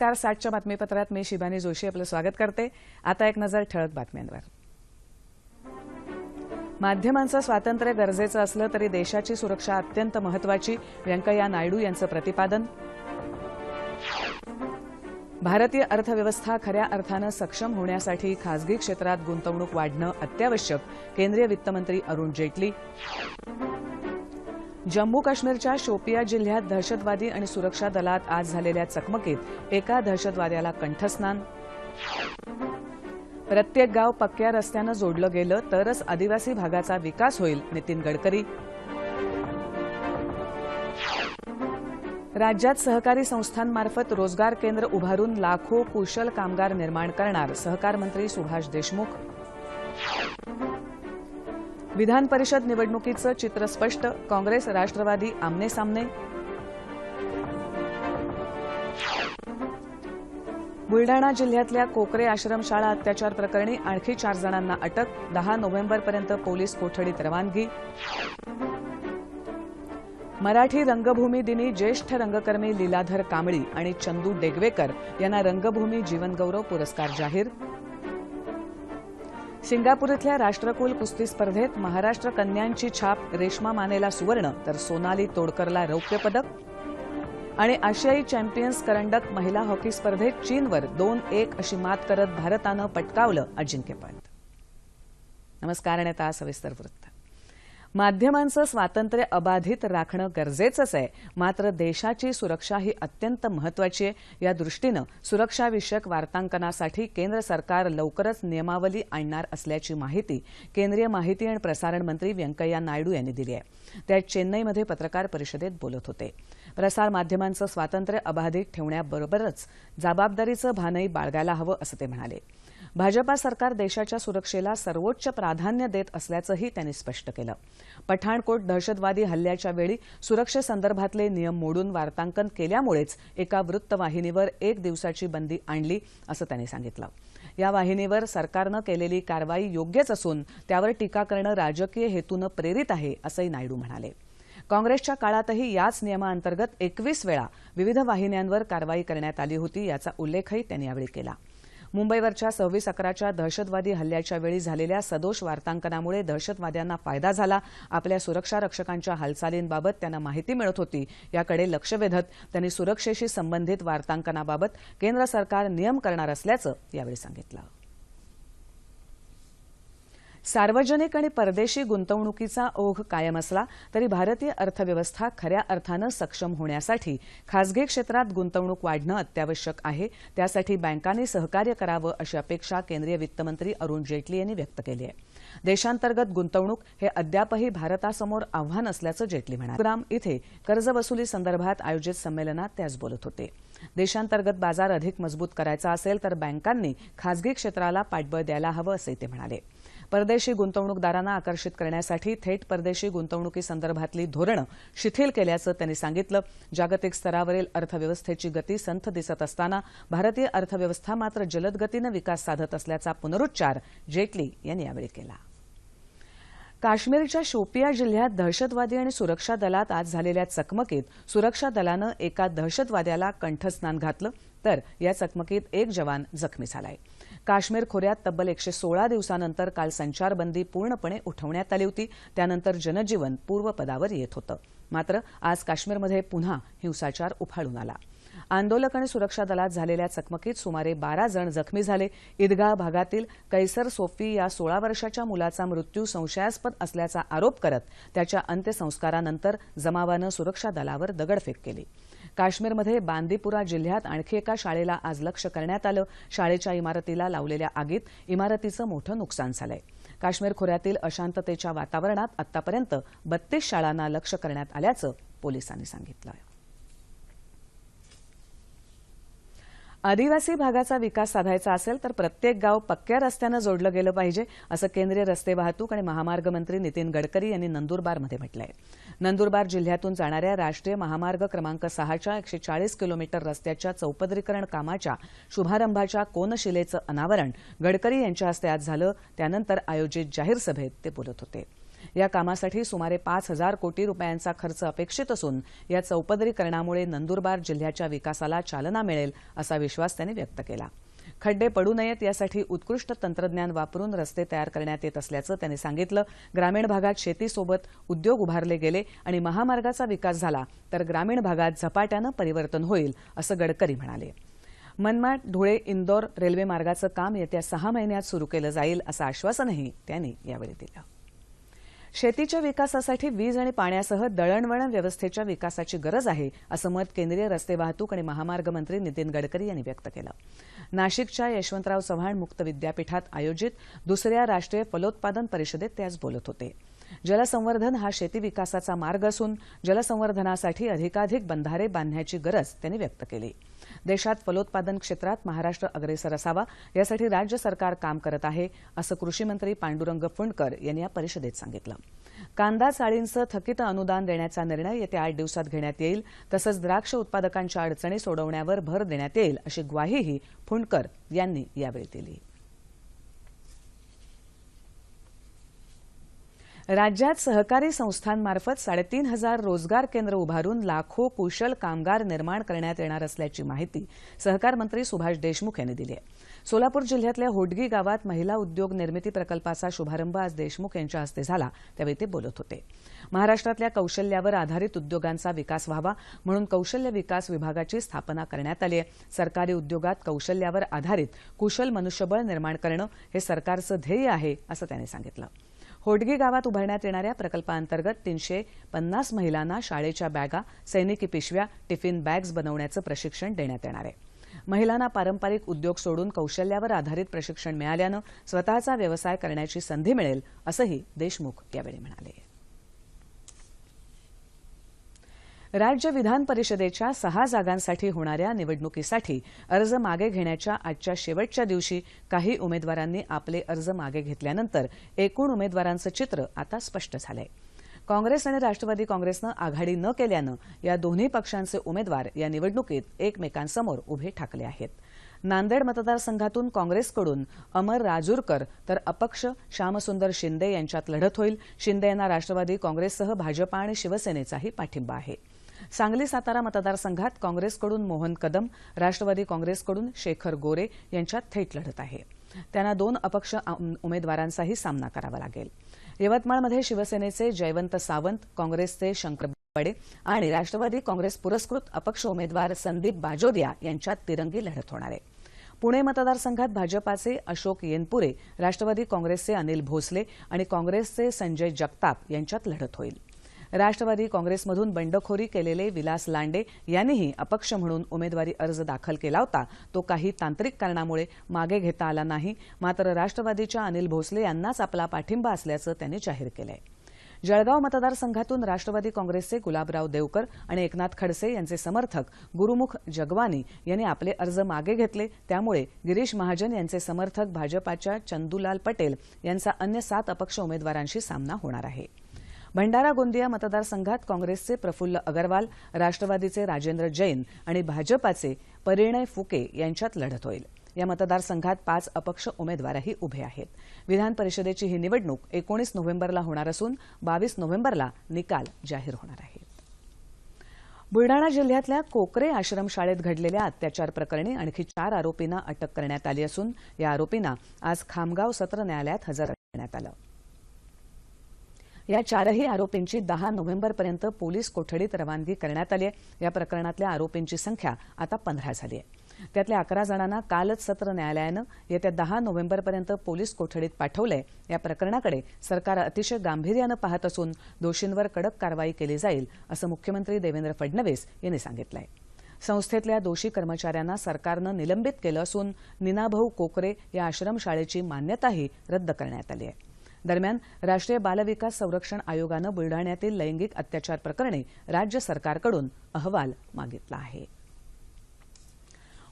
नमस्कार सातच्या बातमीपत्रात मी शिबानी जोशी आपलं स्वागत करते. आता एक नजर ठळक बातम्यांवर. माध्यमांचं स्वातंत्र्य गरजेचं असलं तरी देशाची सुरक्षा अत्यंत महत्वाची व्यंकय्या नायडू यांचं प्रतिपादन. भारतीय अर्थव्यवस्था खऱ्या अर्थानं सक्षम होण्यासाठी खासगी क्षेत्रात गुंतवणूक वाढणं अत्यावश्यक केंद्रीय वित्तमंत्री अरुण जेटली. जम्मू काश्मीरच्या शोपिया जिल्ह्यात दहशतवादी आणि सुरक्षा दलात आज झालेल्या चकमकीत एका दहशतवाद्याला कंठस्नान. प्रत्येक गाव पक्क्या रस्त्यानं जोडलं गेलं तरच आदिवासी भागाचा विकास होईल नितीन गडकरी. राज्यात सहकारी संस्थांमार्फत रोजगार केंद्र उभारून लाखो कुशल कामगार निर्माण करणार सहकार मंत्री सुभाष देशमुख. विधान परिषद निवडणुकीचं चित्र स्पष्ट काँग्रेस राष्ट्रवादी आमनेसामने. बुलडाणा जिल्ह्यातल्या कोकरे आश्रमशाळा अत्याचार प्रकरणी आणखी चार जणांना अटक दहा नोव्हेंबरपर्यंत पोलीस कोठडीत रवानगी. मराठी रंगभूमी दिनी ज्येष्ठ रंगकर्मी लीलाधर कांबळी आणि चंदू डेगवेकर यांना रंगभूमी जीवनगौरव पुरस्कार जाहीर. सिंगापूर इथल्या राष्ट्रकुल कुस्ती स्पर्धेत महाराष्ट्र कन्यांची छाप रेश्मा मानेला सुवर्ण तर सोनाली तोडकरला रौप्य पदक. आणि आशियाई चॅम्पियन्स करंडक महिला हॉकी स्पर्धेत चीनवर दोन एक अशी मात करत भारतानं पटकावलं अजिंक्यपद. नमस्कार आणि आता सविस्तर वृत्त. माध्यमांचं स्वातंत्र्य अबाधित राखणं गरजेचंच आहे. मात्र देशाची सुरक्षा ही अत्यंत महत्वाची आहे. या दृष्टीनं सुरक्षाविषयक वार्तांकनासाठी केंद्र सरकार लवकरच नियमावली आणणार असल्याची माहिती केंद्रीय माहिती आणि प्रसारण मंत्री व्यंकय्या नायडू यांनी दिली आहे. ते आज चेन्नईमध्ये पत्रकार परिषदेत बोलत होते. प्रसार माध्यमांचं स्वातंत्र्य अबाधित ठेवण्याबरोबरच जबाबदारीचं भानही बाळगायला हवं असं ते म्हणाले. भाजपा सरकार देशाच्या सुरक्षेला सर्वोच्च प्राधान्य देत असल्याचंही त्यांनी स्पष्ट केलं. पठाणकोट दहशतवादी हल्ल्याच्या वेळी सुरक्षेसंदर्भातले नियम मोडून वार्तांकन केल्यामुळेच एका वृत्तवाहिनीवर एक दिवसाची बंदी आणली असं त्यांनी सांगितलं. या वाहिनीवर सरकारनं केलेली कारवाई योग्यच असून त्यावर टीका करणं राजकीय हेतूनं प्रेरित आहे असंही नायडू म्हणाले. काँग्रेसच्या काळातही याच नियमाअंतर्गत एकवीस वेळा विविध वाहिन्यांवर कारवाई करण्यात आली होती याचा उल्लेखही त्यांनी यावेळी केला. मुंबईवरच्या सव्वीस अकराच्या दहशतवादी हल्ल्याच्या वेळी झालेल्या सदोष वार्तांकनामुळे दहशतवाद्यांना फायदा झाला. आपल्या सुरक्षा रक्षकांच्या हालचालींबाबत त्यांना माहिती मिळत होती. याकडे लक्ष वेधत त्यांनी सुरक्षेशी संबंधित वार्तांकनाबाबत केंद्र सरकार नियम करणार असल्याचं यावेळी सांगितलं. सार्वजनिक आणि परदेशी गुंतवणुकीचा ओघ कायम असला तरी भारतीय अर्थव्यवस्था खऱ्या अर्थानं सक्षम होण्यासाठी खासगी क्षेत्रात गुंतवणूक वाढणं अत्यावश्यक आहे. त्यासाठी बँकांनी सहकार्य करावं अशी अपेक्षा केंद्रीय वित्तमंत्री अरुण जेटली यांनी व्यक्त केली आहे. देशांतर्गत गुंतवणूक हे अद्यापही भारतासमोर आव्हान असल्याचं जेटली म्हणाले. ग्राम इथे कर्जवसुली संदर्भात आयोजित संमेलनात ते आज बोलत होते. देशांतर्गत बाजार अधिक मजबूत करायचा असेल तर बँकांनी खासगी क्षेत्राला पाठबळ द्यायला हवं असंही ते म्हणाले. परदेशी गुंतवणूकदारांना आकर्षित करण्यासाठी थेट परदेशी गुंतवणुकीसंदर्भातली धोरणं शिथिल केल्याचं त्यांनी सांगितलं. जागतिक स्तरावरील अर्थव्यवस्थेची गती संथ दिसत असताना भारतीय अर्थव्यवस्था मात्र जलद गतीनं विकास साधत असल्याचा पुनरुच्चार जेटली यांनी यावेळी केला. काश्मीरच्या शोपिया जिल्ह्यात दहशतवादी आणि सुरक्षा दलात आज झालेल्या चकमकीत सुरक्षा दलानं एका दहशतवाद्याला कंठस्नान घातलं तर या चकमकीत एक जवान जखमी झालाय. काश्मीर खोऱ्यात तब्बल एकशे सोळा दिवसानंतर काल संचारबंदी पूर्णपणे उठवण्यात आली होती. त्यानंतर जनजीवन पूर्वपदावर येत होतं. मात्र आज काश्मीरमध्ये पुन्हा हिंसाचार उफाळून आला. आंदोलक आणि सुरक्षा दलात झालेल्या चकमकीत सुमारे बारा जण जखमी झाले. ईदगाह भागातील कैसर सोफी या सोळा वर्षाच्या मुलाचा मृत्यू संशयास्पद असल्याचा आरोप करत त्याच्या अंत्यसंस्कारानंतर जमावानं सुरक्षा दलावर दगडफेक केली. काश्मीरमध्ये बांदीपुरा जिल्ह्यात आणखी एका शाळेला आज लक्ष करण्यात आलं. शाळेच्या इमारतीला लावलेल्या आगीत इमारतीचं मोठं नुकसान झालंय. काश्मीर खोऱ्यातील अशांततेच्या वातावरणात आतापर्यंत बत्तीस शाळांना लक्ष करण्यात आल्याचं पोलिसांनी सांगितलं आदिवासी भागाचा विकास साधायचा असेल तर प्रत्येक गाव पक्क्या रस्त्यानं जोडलं गेलं पाहिजे असं केंद्रीय रस्ते वाहतूक आणि महामार्ग मंत्री नितीन गडकरी यांनी नंदुरबारमध्ये म्हटलं आहे नंदुरबार जिल्ह्यातून जाणाऱ्या राष्ट्रीय महामार्ग क्रमांक सहाच्या एकशे चाळीस किलोमीटर रस्त्याच्या चौपदरीकरण कामाच्या शुभारंभाच्या कोनशिलेचं अनावरण गडकरी यांच्या हस्ते आज झालं. त्यानंतर आयोजित जाहीर सभेत ते बोलत होते. या कामासाठी सुमारे पाच हजार कोटी रुपयांचा खर्च अपेक्षित असून या चौपदरीकरणामुळे नंदुरबार जिल्ह्याच्या विकासाला चालना मिळेल असा विश्वास त्यांनी व्यक्त केला. खड्डे पडू नयेत यासाठी उत्कृष्ट तंत्रज्ञान वापरून रस्ते तयार करण्यात येत असल्याचं त्यांनी सांगितलं. ग्रामीण भागात शेतीसोबत उद्योग उभारले गेले आणि महामार्गाचा विकास झाला तर ग्रामीण भागात झपाट्यानं परिवर्तन होईल असं गडकरी म्हणाले. मनमाड धुळे इंदौर रेल्वे मार्गाचं काम येत्या सहा महिन्यात सुरू केलं जाईल असं आश्वासनही त्यांनी यावेळी दिलं. शेतीच्या विकासासाठी वीज आणि पाण्यासह दळणवळण व्यवस्थेच्या विकासाची गरज आहे असं मत केंद्रीय रस्ते वाहतूक आणि महामार्ग मंत्री नितीन गडकरी यांनी व्यक्त केलं. नाशिकच्या यशवंतराव चव्हाण मुक्त विद्यापीठात आयोजित दुसऱ्या राष्ट्रीय फलोत्पादन परिषदेत ते आज बोलत होते. जलसंवर्धन हा शेती विकासाचा मार्ग असून जलसंवर्धनासाठी अधिकाधिक बंधारे बांधण्याची गरज त्यांनी व्यक्त केली. देशात फलोत्पादन क्षेत्रात महाराष्ट्र अग्रेसर असावा यासाठी राज्य सरकार काम करत आहे असं कृषीमंत्री पांडुरंग फुंडकर यांनी या परिषदेत सांगितलं. कांदा चाळींचं थकीत अनुदान देण्याचा निर्णय येत्या आठ दिवसात घेण्यात येईल तसंच द्राक्ष उत्पादकांच्या अडचणी सोडवण्यावर भर देण्यात येईल अशी ग्वाहीही फुंडकर यांनी यावेळी दिली. राज्यात सहकारी संस्थांमार्फत साडेतीन हजार रोजगार केंद्र उभारून लाखो कुशल कामगार निर्माण करण्यात येणार असल्याची माहिती सहकार मंत्री सुभाष देशमुख यांनी दिली आहे. सोलापूर जिल्ह्यातल्या होडगी गावात महिला उद्योग निर्मिती प्रकल्पाचा शुभारंभ आज देशमुख यांच्या हस्ते झाला. त्यावेळी ते बोलत होते. महाराष्ट्रातल्या कौशल्यावर आधारित उद्योगांचा विकास व्हावा म्हणून कौशल्य विकास विभागाची स्थापना करण्यात आली आहे. सरकारी उद्योगात कौशल्यावर आधारित कुशल मनुष्यबळ निर्माण करणं हे सरकारचं ध्येय आहे असं त्यांनी सांगितलं. होडगी गावात उभारण्यात येणाऱ्या प्रकल्पाअंतर्गत तीनशे पन्नास महिलांना शाळेच्या बॅगा सैनिकी पिशव्या टिफिन बॅग्स बनवण्याचं प्रशिक्षण देण्यात येणार आहे. महिलांना पारंपरिक उद्योग सोडून कौशल्यावर आधारित प्रशिक्षण मिळाल्यानं स्वतःचा व्यवसाय करण्याची संधी मिळेल असंही देशमुख यावेळी म्हणाले. राज्य विधान परिषदेच्या सहा जागांसाठी होणाऱ्या निवडणुकीसाठी अर्ज मागे घेण्याच्या आजच्या शेवटच्या दिवशी काही उमेदवारांनी आपले अर्ज मागे घेतल्यानंतर एकूण उमेदवारांचं चित्र आता स्पष्ट झालंय. काँग्रेस आणि राष्ट्रवादी काँग्रेसनं आघाडी न केल्यानं या दोन्ही पक्षांचे उमेदवार या निवडणुकीत एकमेकांसमोर उभे ठाकले आहेत. नांदेड मतदारसंघातून काँग्रेसकडून अमर राजूरकर तर अपक्ष श्यामसुंदर शिंदे यांच्यात लढत होईल. शिंदे यांना राष्ट्रवादी काँग्रेससह भाजपा आणि शिवसेनेचाही पाठिंबा आहे. सांगली सातारा मतदारसंघात काँग्रेसकडून मोहन कदम राष्ट्रवादी काँग्रेसकडून शेखर गोरे यांच्यात थेट लढत आहे. त्यांना दोन अपक्ष उमेदवारांचाही सामना करावा लागेल. यवतमाळमध्ये शिवसेनेचे जयवंत सावंत काँग्रेसचे शंकर बडे आणि राष्ट्रवादी काँग्रेस पुरस्कृत अपक्ष उमेदवार संदीप बाजोदिया यांच्यात तिरंगी लढत होणार आहे. पुणे मतदारसंघात भाजपाचे अशोक येनपुरे राष्ट्रवादी काँग्रेसचे अनिल भोसले आणि काँग्रेसचे संजय जगताप यांच्यात लढत होईल. राष्ट्रवादी काँग्रेसमधून बंडखोरी केलेले विलास लांडे यांनीही अपक्ष म्हणून उमेदवारी अर्ज दाखल केला होता. तो काही तांत्रिक कारणामुळे मागे घेता आला नाही. मात्र राष्ट्रवादीच्या अनिल भोसले यांनाच आपला पाठिंबा असल्याचं त्यांनी जाहीर केलं आहे जळगाव मतदारसंघातून राष्ट्रवादी काँग्रेसचे गुलाबराव देवकर आणि एकनाथ खडसे यांचे समर्थक गुरुमुख जगवानी यांनी आपले अर्ज मागे घेतले. त्यामुळे गिरीश महाजन यांचे समर्थक भाजपाच्या चंदूलाल पटेल यांचा अन्य सात अपक्ष उमेदवारांशी सामना होणार आहे. भंडारा गोंदिया मतदारसंघात काँग्रेसचे प्रफुल्ल अगरवाल राष्ट्रवादीचे राजेंद्र जैन आणि भाजपाचे परिणय फुके यांच्यात लढत होईल. या मतदारसंघात पाच अपक्ष उमेदवारही उभे आहेत. विधान परिषदेची ही निवडणूक एकोणीस नोव्हेंबरला होणार असून बावीस नोव्हेंबरला निकाल जाहीर होणार आहे. बुलडाणा जिल्ह्यातल्या कोकरे आश्रमशाळेत घडलेल्या अत्याचार प्रकरणी आणखी चार आरोपींना अटक करण्यात आली असून या आरोपींना आज खामगाव सत्र न्यायालयात हजर करण्यात आलं. या चारही आरोपींची दहा नोव्हेंबरपर्यंत पोलीस कोठडीत रवानगी करण्यात आली आहे. या प्रकरणातल्या आरोपींची संख्या आता पंधरा झाली आहे. त्यातल्या अकरा जणांना कालच सत्र न्यायालयानं येत्या दहा नोव्हेंबरपर्यंत पोलीस कोठडीत पाठवलंय. या प्रकरणाकडे सरकार अतिशय गांभीर्यानं पाहत असून दोषींवर कडक कारवाई केली जाईल असं मुख्यमंत्री देवेंद्र फडणवीस यांनी सांगितलंय. संस्थेतल्या दोषी कर्मचाऱ्यांना सरकारनं निलंबित केलं असून निनाभाऊ कोकरे या आश्रमशाळेची मान्यताही रद्द करण्यात आली आहे. दरम्यान राष्ट्रीय बालविकास संरक्षण आयोगानं बुलडाण्यातील लैंगिक अत्याचार प्रकरणी राज्य सरकारकडून अहवाल मागितला आहे.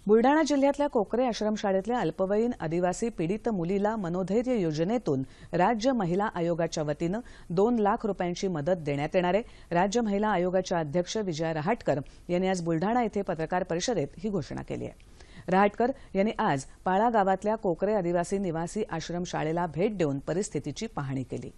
बुलडाणा जिल्ह्यातल्या कोकरे आश्रमशाळेतल्या अल्पवयीन आदिवासी पीडित मुलीला मनोधैर्य योजनेतून राज्य महिला आयोगाच्या वतीनं दोन लाख रुपयांची मदत देण्यात येणार आहे. राज्य महिला आयोगाच्या अध्यक्ष विजया रहाटकर यांनी आज बुलडाणा इथं पत्रकार परिषदेत ही घोषणा केली आहे. रहाटकर यांनी आज पाळा गावातल्या कोकरे आदिवासी निवासी आश्रमशाळेला भेट देऊन परिस्थितीची पाहणी केली.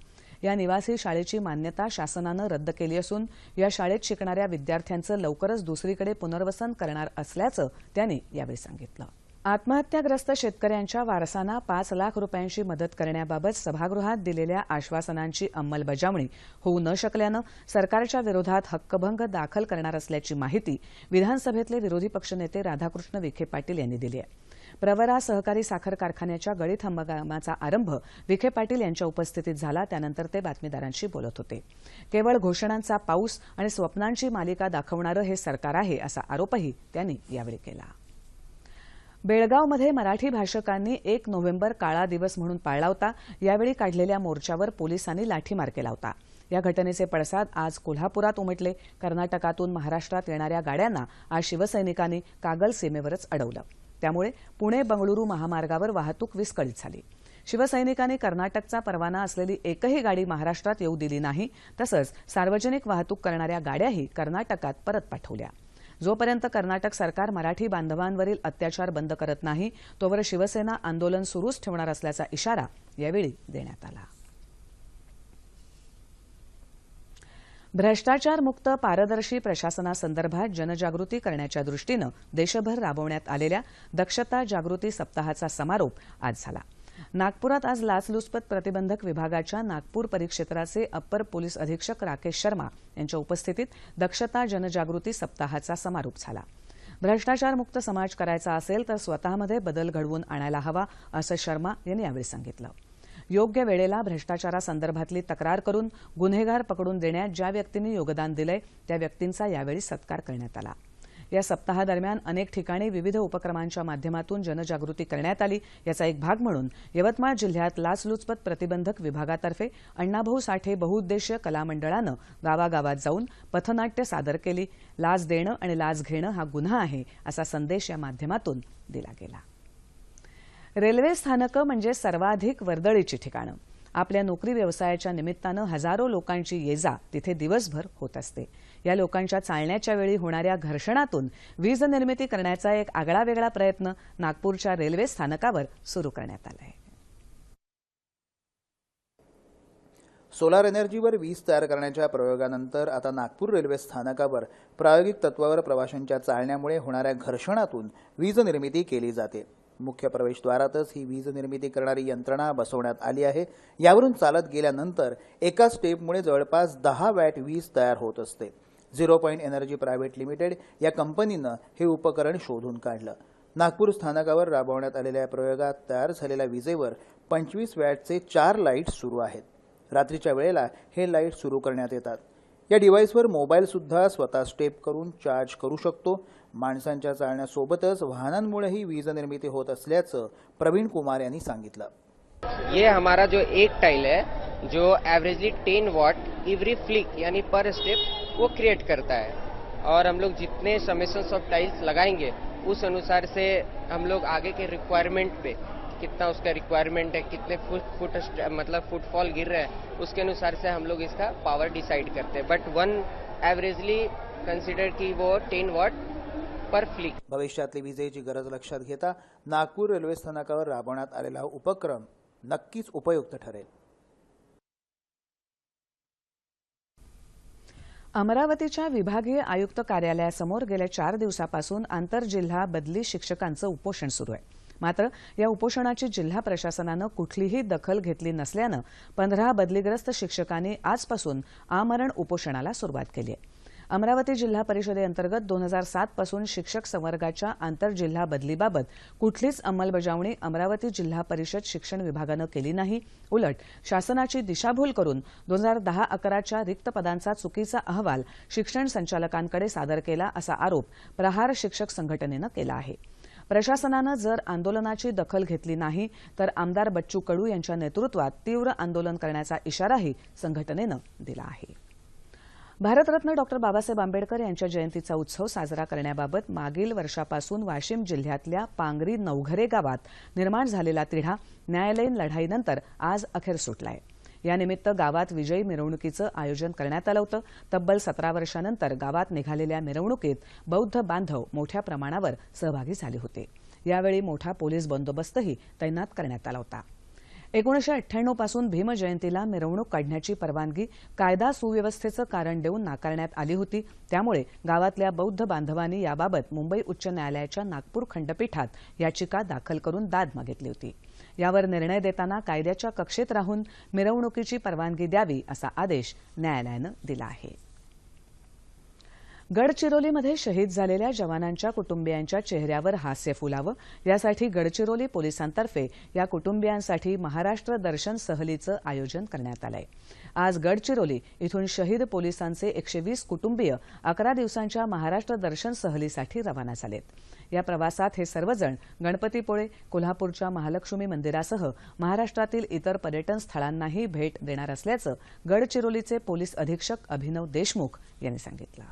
या निवासी शाळेची मान्यता शासनानं रद्द केली असून या शाळेत शिकणाऱ्या विद्यार्थ्यांचं लवकरच दुसरीकडे पुनर्वसन करणार असल्याचं त्यांनी यावेळी सांगितलं. आत्महत्याग्रस्त शेतकऱ्यांच्या वारसांना पाच लाख रुपयांची मदत करण्याबाबत सभागृहात दिलेल्या आश्वासनांची अंमलबजावणी होऊ न शकल्यानं सरकारच्या विरोधात हक्कभंग दाखल करणार असल्याची माहिती विधानसभेतले विरोधी पक्षनेते राधाकृष्ण विखे पाटील यांनी दिली आहे. प्रवरा सहकारी साखर कारखान्याच्या गळीत हंगामाचा आरंभ विखे पाटील यांच्या उपस्थितीत झाला त्यानंतर ते बातमीदारांशी बोलत होते. केवळ घोषणांचा पाऊस आणि स्वप्नांची मालिका दाखवणारं हे सरकार आहे असा आरोपही त्यांनी यावेळी केला. बेळगावमध्ये मराठी भाषकांनी एक नोव्हेंबर काळा दिवस म्हणून पाळला होता. यावेळी काढलेल्या मोर्चावर पोलिसांनी लाठीमार केला होता. या घटनेचे पडसाद आज कोल्हापुरात उमटले. कर्नाटकातून महाराष्ट्रात येणाऱ्या गाड्यांना आज शिवसैनिकांनी कागल सीमेवरच अडवलं. त्यामुळे पुणे बंगळुरू महामार्गावर वाहतूक विस्कळीत झाली. शिवसैनिकांनी कर्नाटकचा परवाना असलेली एकही गाडी महाराष्ट्रात येऊ दिली नाही. तसंच सार्वजनिक वाहतूक करणाऱ्या गाड्याही कर्नाटकात परत पाठवल्या. जोपर्यंत कर्नाटक सरकार मराठी बांधवांवरील अत्याचार बंद करत नाही तोवर शिवसेना आंदोलन सुरूच ठेवणार असल्याचा इशारा यावेळी देण्यात आला. भ्रष्टाचारमुक्त पारदर्शी प्रशासनासंदर्भात जनजागृती करण्याच्या दृष्टीनं देशभर राबवण्यात आलेल्या दक्षता जागृती सप्ताहाचा समारोप आज झाला. नागपुरात आज लाचलुचपत प्रतिबंधक विभागाच्या नागपूर परिक्षेत्राचे अप्पर पोलीस अधीक्षक राकेश शर्मा यांच्या उपस्थितीत दक्षता जनजागृती सप्ताहाचा समारोप झाला. भ्रष्टाचारमुक्त समाज करायचा असेल तर स्वतःमध्ये बदल घडवून आणायला हवा असं शर्मा यांनी यावेळी सांगितलं. योग्य वेळेला भ्रष्टाचारासंदर्भातली तक्रार करून गुन्हेगार पकडून देण्यात ज्या व्यक्तींनी योगदान दिलंय त्या व्यक्तींचा यावेळी सत्कार करण्यात आला. या सप्ताहादरम्यान अनेक ठिकाणी विविध उपक्रमांच्या माध्यमातून जनजागृती करण्यात आली. याचा एक भाग म्हणून यवतमाळ जिल्ह्यात लाचलुचपत प्रतिबंधक विभागातर्फे अण्णाभाऊ साठे बहुउद्देशीय कलामंडळानं गावागावात जाऊन पथनाट्य सादर केली. लाच देणं आणि लाच घेणं हा गुन्हा आहे असा संदेश या माध्यमातून दिला गेला. रेल्वे स्थानकं म्हणजे सर्वाधिक वर्दळीची ठिकाणं. आपल्या नोकरी व्यवसायाच्या निमित्तानं हजारो लोकांची ये जा तिथे दिवसभर होत असते. या लोकांच्या चालण्याच्या वेळी होणाऱ्या घर्षणातून वीज निर्मिती करण्याचा एक आगळा वेगळा प्रयत्न नागपूरच्या रेल्वे स्थानकावर सुरू करण्यात आला आहे सोलार एनर्जीवर वीज तयार करण्याच्या प्रयोगानंतर आता नागपूर रेल्वे स्थानकावर प्रायोगिक तत्वावर प्रवाशांच्या चालण्यामुळे होणाऱ्या घर्षणातून वीज निर्मिती केली जाते. मुख्य प्रवेशद्वारातच ही वीज निर्मिती करणारी यंत्रणा बसवण्यात आली आहे. यावरून चालत गेल्यानंतर एका स्टेपमुळे जवळपास दहा वॅट वीज तयार होत असते. Zero point energy private limited या कंपनीनं हे उपकरण शोधून काढलं. नागपूर स्थानकावर राबवण्यात आलेल्या प्रयोगात तयार झालेल्या विजेवर पंचवीस वॅटचे चार लाइट सुरू आहेत. रात्रीच्या वेळेला हे लाइट सुरू करण्यात येतात. या डिव्हाइसवर मोबाईलसुद्धा स्वतः स्टेप करून चार्ज करू शकतो. माणसांच्या चालण्यासोबतच वाहनांमुळेही वीज निर्मिती होत असल्याचं प्रवीण कुमार यांनी सांगितलं. ये हमारा जो एक टाइल है, जो averagely ten watt every flick यानी पर स्टेप वो क्रिएट करता है। और हम लोग जितने समेशंस ऑफ़ टाइल्स लगाएँगे, उस अनुसार से हम लोग आगे के रिक्वायरमेंट पे, कितना उसका रिक्वायरमेंट है, कितने फुट फुट मतलब फुटफॉल गिर रहा है, उसके अनुसार से हम लोग इसका पावर डिसाइड करते हैं। बट वन एवरेजली कंसिडर की वो टेन वॉट पर फ्लिक भविष्यातली विजेची गरज लक्षात घेता नागपूर रेल्वे स्थानकावर राबवण्यात आलेला उपक्रम नक्कीच उपयुक्त ठरेल. अमरावतीच्या विभागीय आयुक्त कार्यालयासमोर गेल्या चार दिवसापासून आंतरजिल्हा बदली शिक्षकांचं उपोषण सुरू आहे. मात्र या उपोषणाची जिल्हा प्रशासनानं कुठलीही दखल घेतली नसल्यानं पंधरा बदलीग्रस्त शिक्षकांनी आजपासून आमरण उपोषणाला सुरुवात केली आहे. अमरावती जिल्हा परिषदेअंतर्गत दोन हजार सात पासून शिक्षक संवर्गाच्या आंतरजिल्हा बदलीबाबत कुठलीच अंमलबजावणी अमरावती जिल्हा परिषद शिक्षण विभागानं केली नाही. उलट शासनाची दिशाभूल करून दोन हजार दहा अकराच्या रिक्त पदांचा चुकीचा अहवाल शिक्षण संचालकांकडे सादर केला असा आरोप प्रहार शिक्षक संघटनेनं केला आहे. प्रशासनानं जर आंदोलनाची दखल घेतली नाही तर आमदार बच्चू कडू यांच्या नेतृत्वात तीव्र आंदोलन करण्याचा इशाराही संघटनेनं दिला आहे. भारतरत्न डॉक्टर बाबासाहेब आंबेडकर यांच्या जयंतीचा उत्सव साजरा करण्याबाबत मागील वर्षापासून वाशिम जिल्ह्यातल्या पांगरी नवघरे गावात निर्माण झालेला तिढा न्यायालयीन लढाईनंतर आज अखेर सुटलाय. यानिमित्त गावात विजयी मिरवणुकीचं आयोजन करण्यात आलं होतं. तब्बल सतरा वर्षानंतर गावात निघालेल्या मिरवणुकीत बौद्ध बांधव मोठ्या प्रमाणावर सहभागी झाले होते. यावेळी मोठा पोलीस बंदोबस्तही तैनात करण्यात आला होता. एकोणीसशे अठ्ठ्याण्णवपासून भीमजयंतीला मिरवणूक काढण्याची परवानगी कायदा सुव्यवस्थेचं कारण देऊन नाकारण्यात आली होती. त्यामुळे गावातल्या बौद्ध बांधवांनी याबाबत मुंबई उच्च न्यायालयाच्या नागपूर खंडपीठात याचिका दाखल करून दाद मागितली होती. यावर निर्णय देताना कायद्याच्या कक्षेत राहून मिरवणुकीची परवानगी द्यावी असा आदेश न्यायालयानं दिला आहे. गडचिरोलीमध्ये शहीद झालेल्या जवानांच्या कुटुंबियांच्या चेहऱ्यावर हास्य फुलावं. यासाठी गडचिरोली पोलिसांतर्फे या कुटुंबियांसाठी महाराष्ट्र दर्शन सहलीचं आयोजन करण्यात आलंय. आज गडचिरोली इथून शहीद पोलिसांचे एकशे वीस कुटुंबीय अकरा दिवसांच्या महाराष्ट्र दर्शन सहलीसाठी रवाना झालेत. या प्रवासात हे सर्वजण गणपतीपुळे कोल्हापूरच्या महालक्ष्मी मंदिरासह महाराष्ट्रातील इतर पर्यटन स्थळांनाही भेट देणार असल्याचं गडचिरोलीचे पोलीस अधीक्षक अभिनव देशमुख यांनी सांगितलं.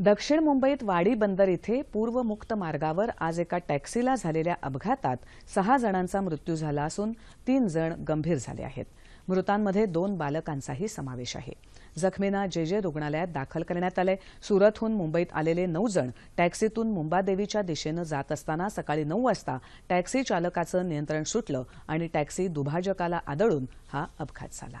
दक्षिण मुंबईत वाडी बंदर इथे पूर्वमुक्त मार्गावर आज एका टॅक्सीला झालेल्या अपघातात सहा जणांचा मृत्यू झाला असून तीन जण गंभीर झाले आहेत. मृतांमध्ये दोन बालकांचाही समावेश आहे. जखमींना जे जे रुग्णालयात दाखल करण्यात आलंय सुरतहून मुंबईत आलेले नऊ जण टॅक्सीतून मुंबादेवीच्या दिशेनं जात असताना सकाळी नऊ वाजता टॅक्सी चालकाचं नियंत्रण सुटलं आणि टॅक्सी दुभाजकाला आदळून हा अपघात झाला.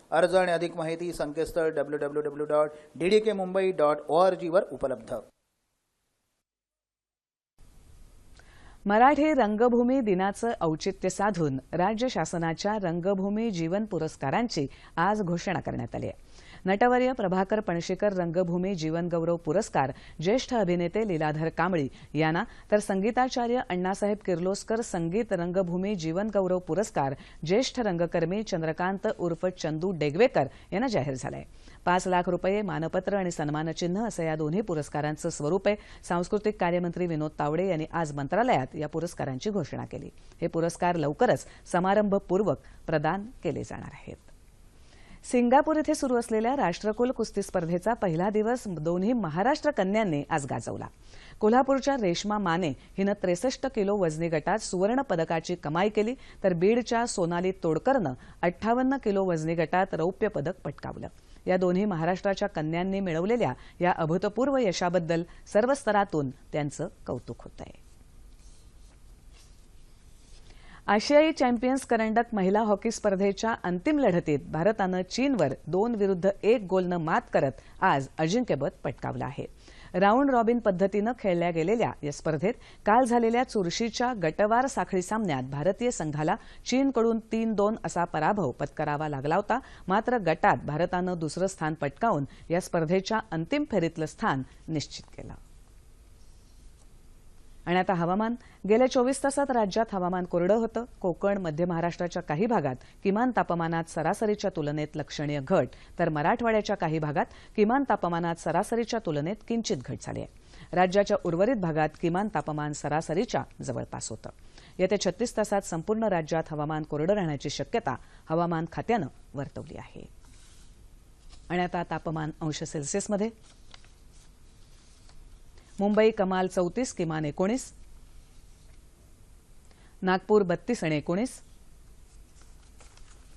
अर्ज आणि अधिक माहिती संकेतस्थळ W W W dot D D K Mumbai dot O R जीवर उपलब्ध. मराठी रंगभूमी दिनाचं औचित्य साधून राज्य शासनाच्या रंगभूमी जीवन पुरस्कारांची आज घोषणा करण्यात आली आहे. नटवर्य प्रभाकर पणशीकर रंगभूमी जीवनगौरव पुरस्कार ज्येष्ठ अभिनेते लीलाधर कांबळी यांना तर संगीताचार्य अण्णासाहेब किर्लोस्कर संगीत रंगभूमी जीवनगौरव पुरस्कार ज्येष्ठ रंगकर्मी चंद्रकांत उर्फ चंदू डेगवेकर यांना जाहीर झालाय. पाच लाख रुपये मानपत्र आणि सन्मानचिन्ह असं या दोन्ही पुरस्कारांचं स्वरूप आहे. सांस्कृतिक कार्यमंत्री विनोद तावडे यांनी आज मंत्रालयात या पुरस्कारांची घोषणा केली. हे पुरस्कार लवकरच समारंभपूर्वक प्रदान केले जाणार आहेत. सिंगापूर इथे सुरू असलेल्या राष्ट्रकुल कुस्ती स्पर्धेचा पहिला दिवस दोन्ही महाराष्ट्र कन्यांनी आज गाजवला. कोल्हापूरच्या रेश्मा माने हिनं त्रेसष्ट किलो वजनी गटात सुवर्ण पदकाची कमाई केली तर बीडच्या सोनाली तोडकरनं अठ्ठावन्न किलो वजनी गटात रौप्य पदक पटकावलं. या दोन्ही महाराष्ट्राच्या कन्यांनी मिळवलेल्या या अभूतपूर्व यशाबद्दल सर्व स्तरातून त्यांचं कौतुक होत आहे आशियाई चॅम्पियन्स करंडक महिला हॉकी स्पर्धेच्या अंतिम लढतीत भारतानं चीनवर दोन विरुद्ध एक गोलनं मात करत आज अजिंक्यपद पटकावलं आहे. राऊंड रॉबिन पद्धतीनं खेळल्या गेलेल्या या स्पर्धेत काल झालेल्या चुरशीच्या गटवार साखळी सामन्यात भारतीय संघाला चीनकडून तीन दोन असा पराभव पत्करावा लागला होता. मात्र गटात भारतानं दुसरं स्थान पटकावून या स्पर्धेच्या अंतिम फेरीतलं स्थान निश्चित केलं. आणि आता हवामान. गेल्या चोवीस तासात राज्यात हवामान कोरडं होतं. कोकण मध्य महाराष्ट्राच्या काही भागात किमान तापमानात सरासरीच्या तुलनेत लक्षणीय घट. तर मराठवाड्याच्या काही भागात किमान तापमानात सरासरीच्या तुलनेत किंचित घट झाली आहे. राज्याच्या उर्वरित भागात किमान तापमान सरासरीच्या जवळपास होतं. येत्या छत्तीस तासात संपूर्ण राज्यात हवामान कोरडं राहण्याची शक्यता हवामान खात्यानं वर्तवली आहे. आणि आता तापमान अंश सेल्सिअसमध्ये मुंबई कमाल चौतीस किमान एकोणीस. नागपूर बत्तीस आणि एकोणीस.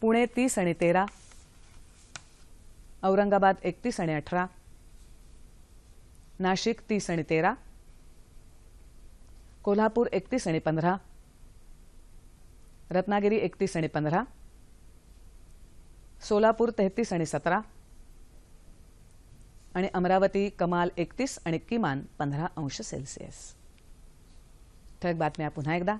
पुणे तीस आणि तेरा. औरंगाबाद एकतीस आणि अठरा. नाशिक तीस आणि तेरा. कोल्हापूर एकतीस आणि पंधरा. रत्नागिरी एकतीस आणि पंधरा. सोलापूर तेहतीस आणि सतरा. आणि अमरावती कमाल एकतीस आणि किमान पंधरा अंश सेल्सिअस. ठळक बातम्या पुन्हा एकदा.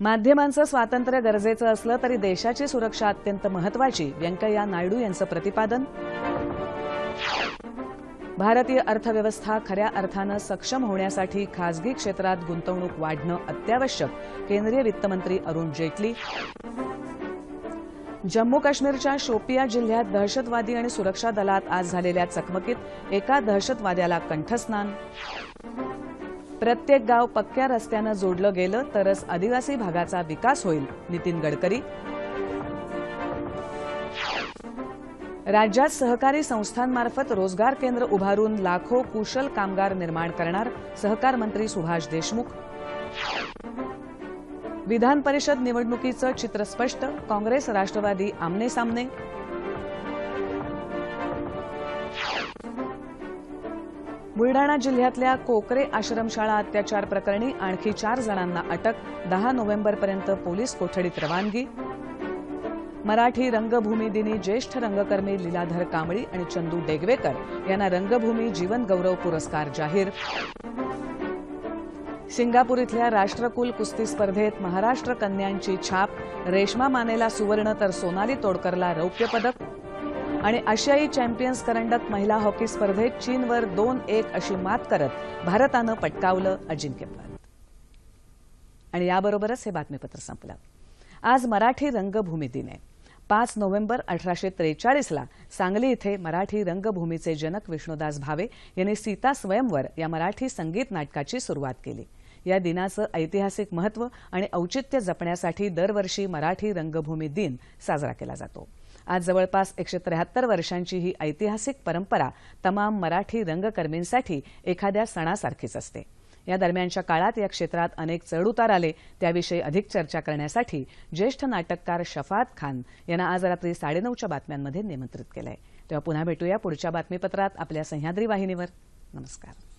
माध्यमांचं स्वातंत्र्य गरजेचं असलं तरी देशाची सुरक्षा अत्यंत महत्वाची व्यंकय्या नायडू यांचं प्रतिपादन. भारतीय अर्थव्यवस्था खऱ्या अर्थानं सक्षम होण्यासाठी खासगी क्षेत्रात गुंतवणूक वाढणं अत्यावश्यक केंद्रीय वित्तमंत्री अरुण जेटली. जम्मू काश्मीरच्या शोपिया जिल्ह्यात दहशतवादी आणि सुरक्षा दलात आज झालेल्या चकमकीत एका दहशतवाद्याला कंठस्नान. प्रत्येक गाव पक्क्या रस्त्यानं जोडलं गेलं तरच आदिवासी भागाचा विकास होईल नितीन गडकरी. राज्यात सहकारी संस्थांमार्फत रोजगार केंद्र उभारून लाखो कुशल कामगार निर्माण करणार सहकार मंत्री सुभाष देशमुख. विधान परिषद निवडणुकीचं चित्र स्पष्ट काँग्रेस राष्ट्रवादी आमने सामने. बुलडाणा जिल्ह्यातल्या कोकरे आश्रमशाळा अत्याचार प्रकरणी आणखी चार जणांना अटक दहा नोव्हेंबरपर्यंत पोलीस कोठडीत रवानगी. मराठी रंगभूमी दिनी ज्येष्ठ रंगकर्मी लीलाधर कांबळी आणि चंदू डेगवेकर यांना रंगभूमी जीवन गौरव पुरस्कार जाहीर. सिंगापूर इथल्या राष्ट्रकुल कुस्ती स्पर्धेत महाराष्ट्र कन्यांची छाप रेश्मा मानेला सुवर्ण तर सोनाली तोडकरला रौप्य पदक आणि आशियाई चॅम्पियन्स करंडक महिला हॉकी स्पर्धेत चीनवर दोन एक अशी मात करत भारतानं पटकावलं अजिंक्यपद. आणि याबरोबरच हे बातमीपत्र संपलं. आज मराठी रंगभूमी दिन. आहे पाच नोव्हेंबर अठराशे त्रेचाळीसला सांगली इथे मराठी रंगभूमीचे जनक विष्णुदास भावे यांनी सीता स्वयंवर या मराठी संगीत नाटकाची सुरुवात केली. या दिनाचं ऐतिहासिक महत्त्व आणि औचित्य जपण्यासाठी दरवर्षी मराठी रंगभूमी दिन साजरा केला जातो. आज जवळपास एकशे त्र्याहत्तर वर्षांची ही ऐतिहासिक परंपरा तमाम मराठी रंगकर्मींसाठी एखाद्या सणासारखीच असते. या दरम्यानच्या काळात या क्षेत्रात अनेक चढउतार आले. त्याविषयी अधिक चर्चा करण्यासाठी ज्येष्ठ नाटककार शफात खान यांना आज रात्री साडेनऊच्या बातम्यांमध्ये निमंत्रित केलंय. तेव्हा पुन्हा भेटूया पुढच्या बातमीपत्रात आपल्या सह्याद्री वाहिनीवर. नमस्कार.